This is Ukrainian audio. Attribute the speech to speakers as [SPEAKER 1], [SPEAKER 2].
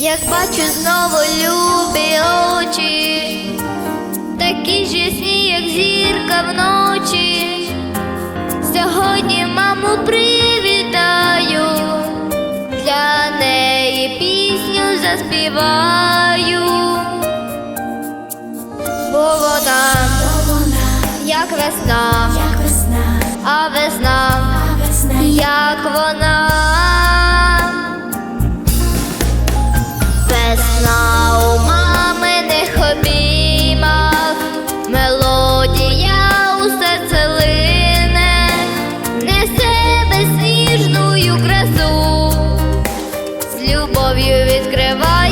[SPEAKER 1] як бачу знову любі очі, такі ж ясні, як зірка вночі. Сьогодні маму привітаю, для неї пісню заспіваю, бо вона, як весна,
[SPEAKER 2] як весна,
[SPEAKER 1] а весна,
[SPEAKER 2] а весна,
[SPEAKER 1] як вона. Сніжною красу, з любов'ю відкривай.